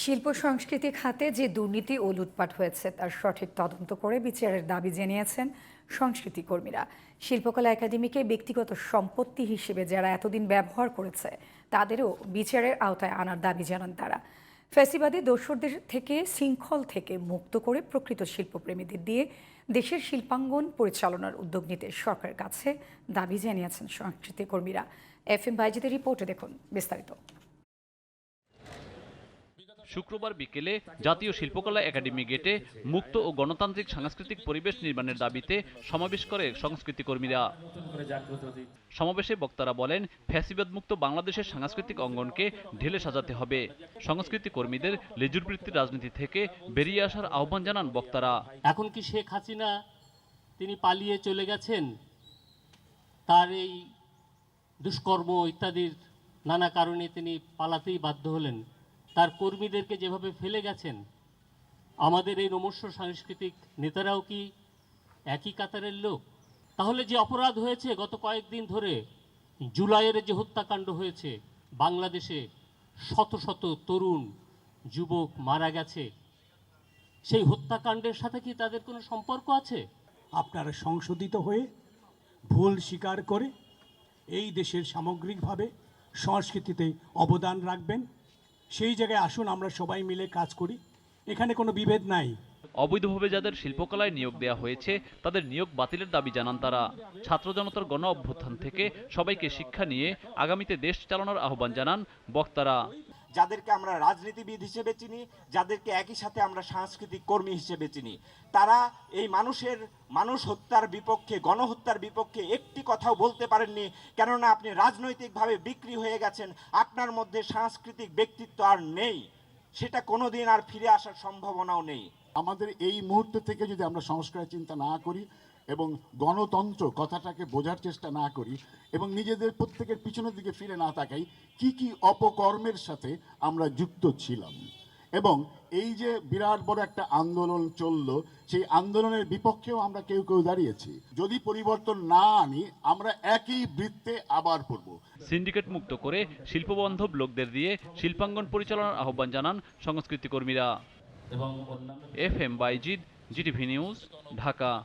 শিল্প সংস্কৃতি খাতে যে দুর্নীতি ও লুটপাট হয়েছে, তার সঠিক তদন্ত করে বিচারের দাবি জানিয়েছেন সংস্কৃতি কর্মীরা। শিল্পকলা একাডেমিকে ব্যক্তিগত সম্পত্তি হিসেবে যারা এতদিন ব্যবহার করেছে, তাদেরও বিচারের আওতায় আনার দাবি জানান তারা। ফ্যাসিবাদী দোসরদের থেকে শৃঙ্খল থেকে মুক্ত করে প্রকৃত শিল্পপ্রেমীদের দিয়ে দেশের শিল্পাঙ্গন পরিচালনার উদ্যোগ নিতে সরকারের কাছে দাবি জানিয়েছেন সংস্কৃতি কর্মীরা। এফ এম বাইজিদের রিপোর্টে দেখুন বিস্তারিত। শুক্রবার বিকেলে জাতীয় শিল্পকলা একাডেমি গেটে মুক্ত ও গণতান্ত্রিক সাংস্কৃতিক পরিবেশ নির্মাণের দাবিতে সমাবেশ করে সংস্কৃতি কর্মীরা। সমাবেশে বক্তারা বলেন ফ্যাসিবাদ মুক্ত বাংলাদেশের সাংস্কৃতিক অঙ্গনকে ঢেলে সাজাতে হবে। সংস্কৃতি কর্মীদের লেজুর বৃত্তির রাজনীতি থেকে বেরিয়ে আসার আহ্বান জানান বক্তারা। এখন কি শেখ হাসিনা তিনি পালিয়ে চলে গেছেন? তার এই দুষ্কর্ম ইত্যাদির নানা কারণে তিনি পালাতেই বাধ্য হলেন। তার কর্মীদেরকে যেভাবে ফেলে গেছেন, আমাদের এই নমস্য সাংস্কৃতিক নেতারাও কি একই কাতারের লোক? তাহলে যে অপরাধ হয়েছে গত কয়েকদিন ধরে, জুলাইয়ের যে হত্যাকাণ্ড হয়েছে, বাংলাদেশে শত শত তরুণ, যুবক মারা গেছে। সেই হত্যাকাণ্ডের সাথে কি তাদের কোনো সম্পর্ক আছে? আপনারা সংশোধিত হয়ে ভুল স্বীকার করে এই দেশের সামগ্রিকভাবে সংস্কৃতিতে অবদান রাখবেন। সেই জায়গায় আসুন, আমরা সবাই মিলে কাজ করি। এখানে কোনো বিভেদ নাই। অবৈধভাবে যাদের শিল্পকলায় নিয়োগ দেওয়া হয়েছে, তাদের নিয়োগ বাতিলের দাবি জানান তারা। ছাত্র জনতার গণ অভ্যুত্থান থেকে সবাইকে শিক্ষা নিয়ে আগামীতে দেশ চালানোর আহ্বান জানান বক্তারা। যাদেরকে আমরা রাজনীতিবিদ হিসেবে চিনি, যাদেরকে একই সাথে আমরা সাংস্কৃতিক কর্মী হিসেবে চিনি। তারা এই মানুষের, মানুষ হত্যার বিপক্ষে, গণহত্যার বিপক্ষে একটি কথাও বলতে পারেননি, কেননা আপনি রাজনৈতিকভাবে বিক্রি হয়ে গেছেন, আপনার মধ্যে সাংস্কৃতিক ব্যক্তিত্ব আর নেই। সেটা কোনোদিন আর ফিরে আসার সম্ভাবনাও নেই। আমাদের এই মুহূর্ত থেকে যদি আমরা সংস্কারের চিন্তা না করি এবং গণতন্ত্র কথাটাকে বোঝার চেষ্টা না করি এবং নিজেদের প্রত্যেকের পিছনের দিকে ফিরে না তাকাই কি কি অপকর্মের সাথে আমরা যুক্ত ছিলাম। এবং এই যে বিরাট বড় একটা আন্দোলন চলল সেই আন্দোলনের বিপক্ষেও আমরা কেউ কেউ দাঁড়িয়েছি। যদি পরিবর্তন না আনি আমরা একই বৃত্তে আবার পড়ব। সিন্ডিকেট মুক্ত করে শিল্পবান্ধব লোকদের দিয়ে শিল্পাঙ্গন পরিচালনার আহ্বান জানান সংস্কৃতি কর্মীরা। এবং F M Bayzid GTV news Dhaka.